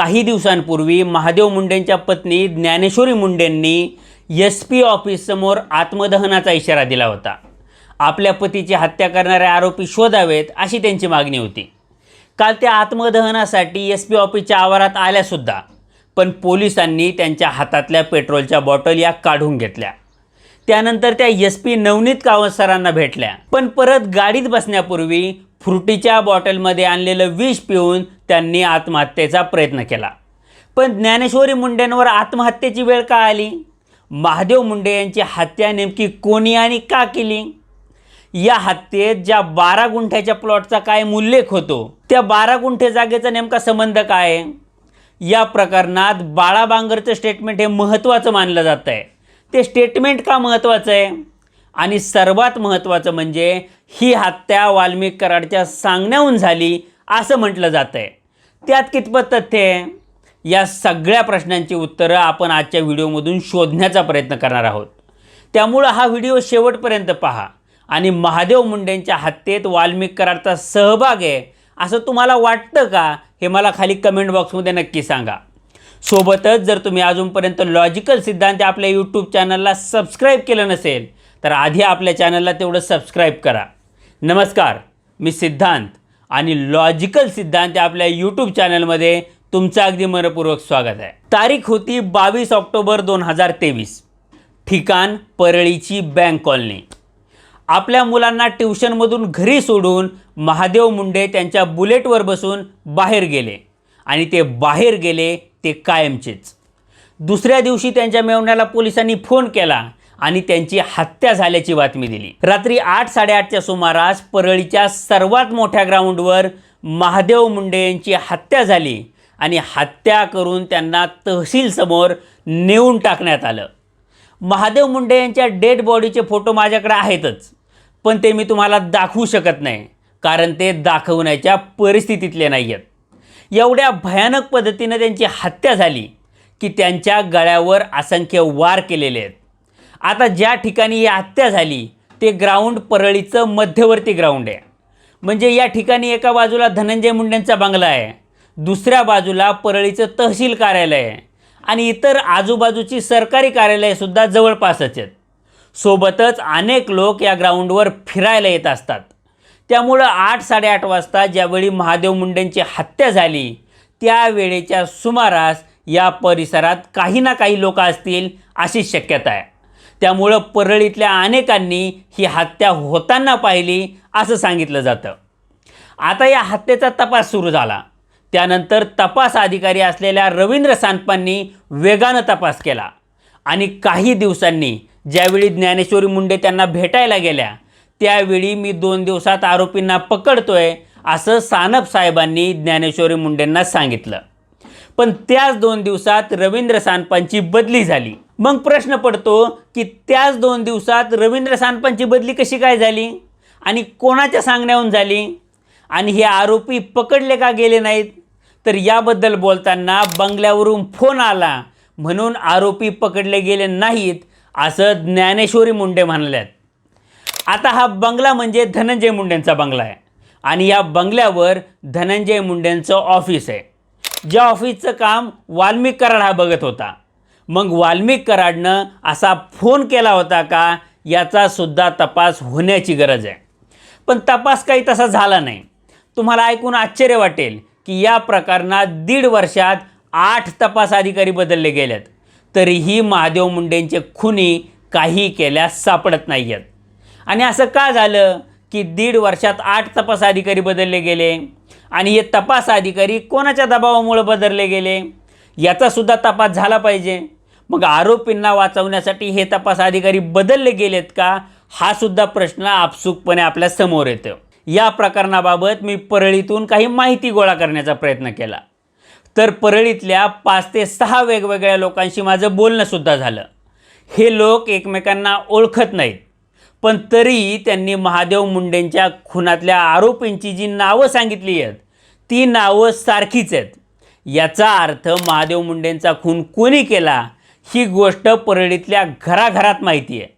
काही दिवसांपूर्वी महादेव मुंडेंच्या पत्नी ज्ञानेश्वरी मुंडेंनी एस पी ऑफिससमोर आत्मदहनाचा इशारा दिला होता. आपल्या पतीची हत्या करणारे आरोपी शोधावेत अशी त्यांची मागणी होती. काल त्या आत्मदहनासाठी एस पी ऑफिसच्या आवारात आल्यासुद्धा पण पोलिसांनी त्यांच्या हातातल्या पेट्रोलच्या बॉटल या काढून घेतल्या. त्यानंतर त्या एस पी नवनीत कावत सरांना भेटल्या. पण परत गाडीत बसण्यापूर्वी फ्रुटीच्या बॉटलमध्ये आणलेलं विष पिऊन त्यांनी आत्महत्येचा प्रयत्न केला. पण ज्ञानेश्वरी मुंडेंवर आत्महत्येची वेळ का आली? महादेव मुंडे यांची हत्या नेमकी कोणी आणि का केली? या हत्येत ज्या बारा गुंठ्याच्या प्लॉटचा काय उल्लेख होतो त्या बारा गुंठे जागेचा नेमका संबंध काय? आहे? या प्रकरणात बाळा बांगरचं स्टेटमेंट हे महत्त्वाचं मानलं जातं आहे ते स्टेटमेंट का महत्त्वाचं आहे? आणि सर्वात महत्त्वाचं म्हणजे ही हत्या वाल्मिक कराडच्या सांगण्याहून झाली असं म्हटलं जातं आहे त्यात कितपत तथ्य आहे? या सगळ्या प्रश्नांची उत्तरं आपण आजच्या व्हिडिओमधून शोधण्याचा प्रयत्न करणार आहोत. त्यामुळं हा व्हिडिओ शेवटपर्यंत पहा आणि महादेव मुंडेंच्या हत्येत वाल्मिक कराडचा सहभाग आहे असं तुम्हाला वाटतं का हे मला खाली कमेंट बॉक्समध्ये नक्की सांगा. सोबतच जर तुम्ही अजूनपर्यंत लॉजिकल सिद्धांत आपल्या यूट्यूब चॅनलला सबस्क्राईब केलं नसेल तर आधी आपल्या चॅनलला तेवढं सबस्क्राईब करा. नमस्कार मी सिद्धांत आणि लॉजिकल सिद्धांत या आपल्या यूट्यूब चॅनलमध्ये तुमचं अगदी मनपूर्वक स्वागत आहे. तारीख होती बावीस ऑक्टोबर दोन हजार तेवीस. ठिकाण परळीची बँक कॉलनी आपल्या मुलांना ट्युशनमधून घरी सोडून महादेव मुंडे त्यांच्या बुलेटवर बसून बाहेर गेले आणि ते बाहेर गेले ते कायमचेच. दुसऱ्या दिवशी त्यांच्या मेवण्याला पोलिसांनी फोन केला आणि त्यांची हत्या झाल्याची बातमी दिली. रात्री आठ साडेआठच्या सुमारास परळीच्या सर्वात मोठ्या ग्राउंडवर महादेव मुंडे यांची हत्या झाली आणि हत्या करून त्यांना तहसीलसमोर नेऊन टाकण्यात आलं. महादेव मुंडे यांच्या डेड बॉडीचे फोटो माझ्याकडे आहेतच पण ते मी तुम्हाला दाखवू शकत नाही कारण ते दाखवण्याच्या परिस्थितीतले नाही आहेत एवढ्या भयानक पद्धतीनं त्यांची हत्या झाली की त्यांच्या गळ्यावर असंख्य वार केलेले आहेत. आता ज्या ठिकाणी ही हत्या झाली ते ग्राउंड परळीचं मध्यवर्ती ग्राउंड आहे. म्हणजे या ठिकाणी एका बाजूला धनंजय मुंडेंचा बंगला आहे दुसऱ्या बाजूला परळीचं तहसील कार्यालय आहे आणि इतर आजूबाजूची सरकारी कार्यालयसुद्धा जवळपासच आहेत. सोबतच अनेक लोक या ग्राउंडवर फिरायला येत असतात. त्यामुळं आठ साडेआठ वाजता ज्यावेळी महादेव मुंडेंची हत्या झाली त्यावेळेच्या सुमारास या परिसरात काही ना काही लोक असतील अशी शक्यता आहे. त्यामुळं परळीतल्या अनेकांनी ही हत्या होताना पाहिली असं सांगितलं जातं. आता या हत्येचा तपास सुरू झाला. त्यानंतर तपास अधिकारी असलेल्या रवींद्र सांडपांनी वेगानं तपास केला. आणि काही दिवसांनी ज्यावेळी ज्ञानेश्वरी मुंडे त्यांना भेटायला गेल्या त्यावेळी मी दोन दिवसात आरोपींना पकडतोय असं सानप साहेबांनी ज्ञानेश्वरी मुंडेंना सांगितलं. पण त्याच दोन दिवसात रवींद्र सांडपांची बदली झाली. मग प्रश्न पडतो की त्याच दोन दिवसात रवींद्र सांडपांची बदली कशी काय झाली? आणि कोणाच्या सांगण्याहून झाली? आणि हे आरोपी पकडले का गेले नाहीत? तर याबद्दल बोलताना बंगल्यावरून फोन आला म्हणून आरोपी पकडले गेले नाहीत असं ज्ञानेश्वरी मुंडे म्हणल्यात. आता हा बंगला म्हणजे धनंजय मुंडेंचा बंगला आहे. आणि या बंगल्यावर धनंजय मुंडेंचं ऑफिस आहे. ज्या ऑफिसचं काम वाल्मिक कराड हा बघत होता. मग वाल्मिक कराडनं असा फोन केला होता का? याचासुद्धा तपास होण्याची गरज आहे. पण तपास काही तसा झाला नाही. तुम्हाला ऐकून आश्चर्य वाटेल की या प्रकरणात दीड वर्षात आठ तपास अधिकारी बदलले गेलेत. तरीही महादेव मुंडेंचे खुनी काही केल्यास सापडत नाही आहेत आणि असं का झालं की दीड वर्षात आठ तपास अधिकारी बदलले गेले? आणि हे तपास अधिकारी कोणाच्या दबावामुळे बदलले गेले? याचासुद्धा तपास झाला पाहिजे. मग आरोपींना वाचवण्यासाठी हे तपास अधिकारी बदलले गेलेत का? हा सुद्धा प्रश्न आपसुकपणे आपल्यासमोर येतो या प्रकरणाबाबत मी परळीतून काही माहिती गोळा करण्याचा प्रयत्न केला. तर परळीतल्या पाच ते सहा वेगवेगळ्या लोकांशी माझं बोलणंसुद्धा झालं. हे लोक एकमेकांना ओळखत नाहीत. पण तरीही त्यांनी महादेव मुंडेंच्या खुनातल्या आरोपींची जी नावं सांगितली आहेत ती नावं सारखीच आहेत. याचा अर्थ महादेव मुंडेंचा खून कोणी केला? ही गोष्ट परळीतल्या घराघरात माहिती आहे.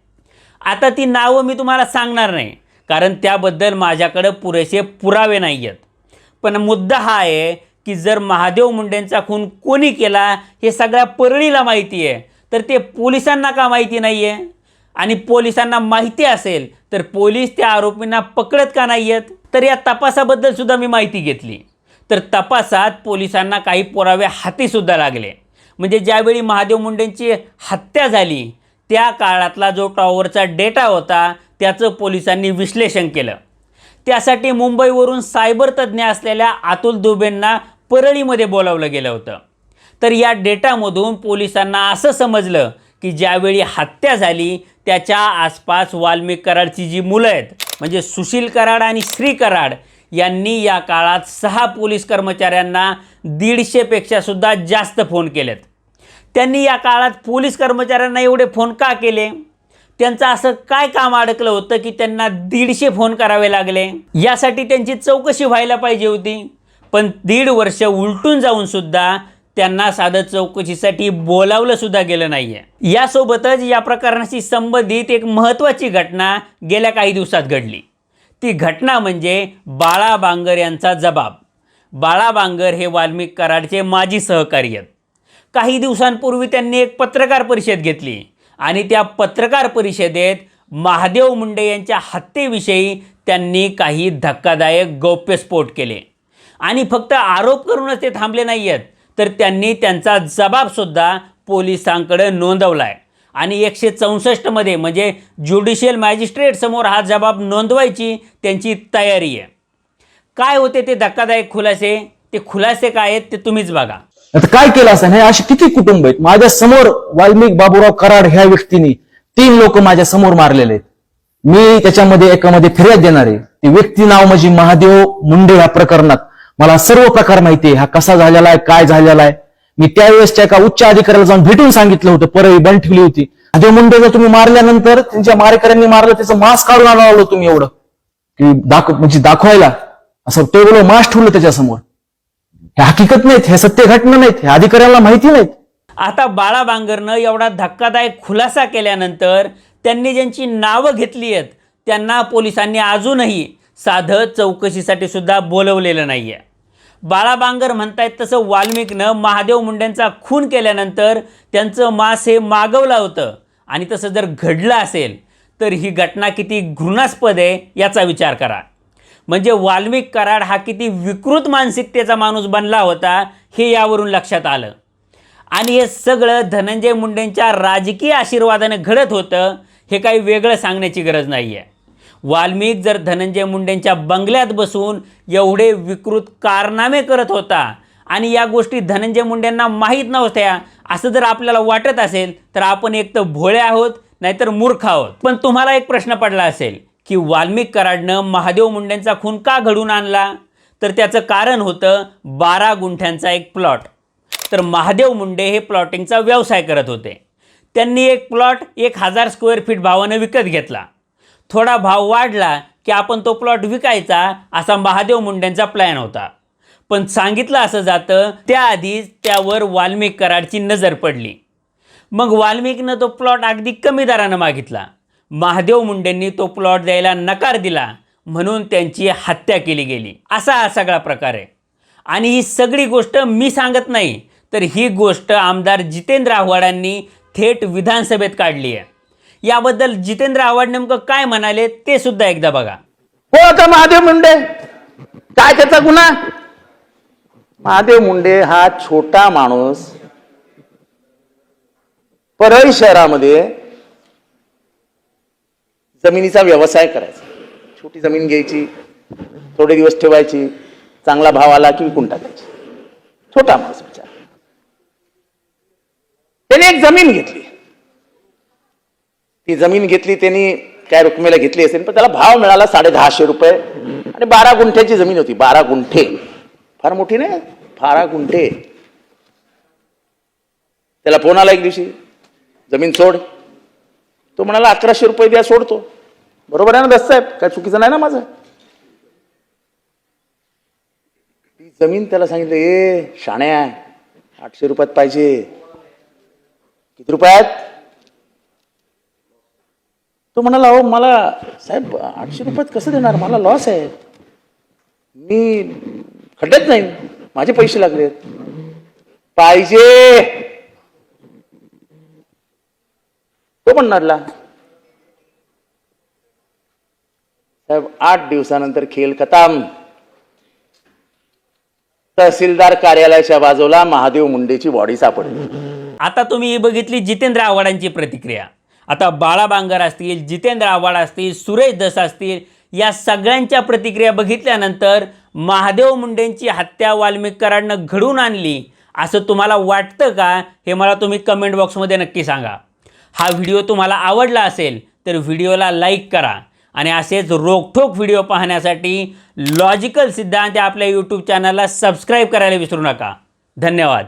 आता ती नावं मी तुम्हाला सांगणार नाही कारण त्याबद्दल माझ्याकडं पुरेसे पुरावे नाही आहेत. पण मुद्दा हा आहे की जर महादेव मुंडेंचा खून कोणी केला हे सगळ्या परळीला माहिती आहे तर ते पोलिसांना का माहिती नाही आहे आणि पोलिसांना माहिती असेल तर पोलीस त्या आरोपींना पकडत का नाही आहेत तर या तपासाबद्दल सुद्धा मी माहिती घेतली. तर तपासात पोलिसांना काही पुरावे हातीसुद्धा लागले. म्हणजे ज्यावेळी महादेव मुंडेंची हत्या झाली त्या काळातला जो टॉवरचा डेटा होता त्याचं पोलिसांनी विश्लेषण केलं. त्यासाठी मुंबईवरून सायबर तज्ज्ञ असलेल्या अतुल दुबेंना परळीमध्ये बोलावलं गेलं होतं. तर या डेटामधून पोलिसांना असं समजलं की ज्यावेळी हत्या झाली त्याच्या आसपास वाल्मिक कराडची जी मुलं आहेत म्हणजे सुशील कराड आणि श्री कराड यांनी या काळात सहा पोलीस कर्मचाऱ्यांना दीडशेपेक्षा सुद्धा जास्त फोन केलेत. त्यांनी या काळात पोलीस कर्मचाऱ्यांना एवढे फोन का केले? त्यांचं असं काय काम अडकलं होतं की त्यांना दीडशे फोन करावे लागले? यासाठी त्यांची चौकशी व्हायला पाहिजे होती. पण दीड वर्ष उलटून जाऊन सुद्धा त्यांना साधं चौकशीसाठी बोलावलं सुद्धा गेलं नाही आहे यासोबतच या प्रकरणाशी संबंधित एक महत्त्वाची घटना गेल्या काही दिवसात घडली. ती घटना म्हणजे बाळा बांगर यांचा जबाब. बाळा बांगर हे वाल्मिक कराडचे माजी सहकारी आहेत. काही दिवसांपूर्वी त्यांनी एक पत्रकार परिषद घेतली आणि त्या पत्रकार परिषदेत महादेव मुंडे यांच्या हत्येविषयी त्यांनी काही धक्कादायक गौप्यस्फोट केले. आणि फक्त आरोप करूनच ते थांबले नाही आहेत तर त्यांनी त्यांचा जबाबसुद्धा पोलिसांकडे नोंदवला आहे आणि एकशे चौसष्टमध्ये म्हणजे ज्युडिशियल मॅजिस्ट्रेट समोर हा जबाब नोंदवायची त्यांची तयारी आहे. काय होते ते धक्कादायक खुलासे? ते खुलासे काय आहेत ते तुम्हीच बघा. आता काय केलं असं हे असे किती कुटुंब आहेत? माझ्यासमोर वाल्मिक बाबूराव कराड ह्या व्यक्तीने तीन लोक माझ्यासमोर मारलेले आहेत. मी त्याच्यामध्ये एकामध्ये फिर्याद देणार आहे. ती व्यक्ती नाव म्हणजे महादेव मुंडे या प्रकरणात. मला सर्व प्रकार माहिती आहे. हा कसा झालेला आहे? काय झालेला आहे? मी त्यावेळेसच्या एका उच्च अधिकाऱ्याला जाऊन भेटून सांगितलं होतं परळी बंद ठेवली होती महादेव मुंडेला तुम्ही मारल्यानंतर त्यांच्या मारेकऱ्यांनी मारलं त्याचं मास्क काढून आणावं तुम्ही एवढं. की दाखव म्हणजे दाखवायला. असं टेबल मास्क ठेवलं त्याच्यासमोर. हे हकीकत नाहीत हे सत्य घटना नाहीत हे अधिकाऱ्यांना माहिती नाहीत. आता बाळा बांगरनं एवढा धक्कादायक खुलासा केल्यानंतर त्यांनी ज्यांची नावं घेतली आहेत त्यांना पोलिसांनी अजूनही साधं चौकशीसाठी सुद्धा बोलवलेलं नाही आहे बाळा बांगर म्हणतायत तसं वाल्मिकनं महादेव मुंडेंचा खून केल्यानंतर त्यांचं मास हे मागवलं होतं. आणि तसं जर घडलं असेल तर ही घटना किती घृणास्पद आहे याचा विचार करा. म्हणजे वाल्मिक कराड हा किती विकृत मानसिकतेचा माणूस बनला होता हे यावरून लक्षात आलं. आणि हे सगळं धनंजय मुंडेंच्या राजकीय आशीर्वादाने घडत होतं हे काही वेगळं सांगण्याची गरज नाही आहे वाल्मिक जर धनंजय मुंडेंच्या बंगल्यात बसून एवढे विकृत कारनामे करत होता आणि या गोष्टी धनंजय मुंडेंना माहीत नव्हत्या असं जर आपल्याला वाटत असेल तर आपण एक तर भोळे आहोत नाहीतर मूर्ख आहोत. पण तुम्हाला एक प्रश्न पडला असेल की वाल्मिक कराडनं महादेव मुंडेंचा खून का घडून आणला? तर त्याचं कारण होतं बारा गुंठ्यांचा एक प्लॉट. तर महादेव मुंडे हे प्लॉटिंगचा व्यवसाय करत होते. त्यांनी एक प्लॉट एक हजार स्क्वेअर फीट भावानं विकत घेतला. थोडा भाव वाढला की आपण तो प्लॉट विकायचा असा महादेव मुंडेंचा प्लॅन होता. पण सांगितलं असं जातं त्याआधीच त्यावर वाल्मिक कराडची नजर पडली. मग वाल्मिकनं तो प्लॉट अगदी कमी दरानं मागितला. महादेव मुंडेंनी तो प्लॉट द्यायला नकार दिला म्हणून त्यांची हत्या केली गेली. असा हा सगळा प्रकार आहे. आणि ही सगळी गोष्ट मी सांगत नाही तर ही गोष्ट आमदार जितेंद्र आव्हाडांनी थेट विधानसभेत काढली आहे. याबद्दल जितेंद्र आव्हाड नेमकं काय म्हणाले ते सुद्धा एकदा बघा. हो आता महादेव मुंडे. काय त्याचा गुन्हा? महादेव मुंडे हा छोटा माणूस परळी शहरामध्ये जमिनीचा व्यवसाय करायचा. छोटी जमीन घ्यायची थोडे दिवस ठेवायची चांगला भाव आला की विकून टाकायची. छोटा माणूस विचार. त्याने एक जमीन घेतली. ती जमीन घेतली त्यांनी काय रुक्मेला घेतली असेल पण त्याला भाव मिळाला साडे दहाशे रुपये. आणि बारा गुंठ्याची जमीन होती बारा गुंठे. फार मोठी नाही बारा गुंठे. त्याला फोन आला एक दिवशी जमीन सोड. तो म्हणाला अकराशे रुपये द्या सोडतो. बरोबर आहे ना दस साहेब? काय चुकीचं नाही ना माझं? ती जमीन त्याला सांगितलं ए शाण्या आठशे रुपयात पाहिजे. किती रुपयात? तो म्हणाला अहो मला साहेब आठशे रुपयात कसं देणार? मला लॉस आहे. मी खड्ड्यात नाही. माझे पैसे लागले पाहिजे. तो पण नडला साहेब आठ दिवसानंतर खेळ खताम. तहसीलदार कार्यालयाच्या बाजूला महादेव मुंडेची बॉडी सापडली. आता तुम्ही ही बघितली जितेंद्र आव्हाडांची प्रतिक्रिया. आता बाळा बांगर असतील जितेंद्र आव्हाड असतील सुरेश दस असतील या सगळ्यांच्या प्रतिक्रिया बघितल्यानंतर महादेव मुंडेंची हत्या वाल्मिक घडून आणली असं तुम्हाला वाटतं का? हे मला तुम्ही कमेंट बॉक्समध्ये नक्की सांगा. हा व्हिडिओ तुम्हाला आवडला असेल तर व्हिडिओला लाईक करा आणि असेच रोखठोक व्हिडिओ पाहण्यासाठी लॉजिकल सिद्धांत आपल्या यूट्यूब चॅनलला सबस्क्राईब करायला विसरू नका. धन्यवाद.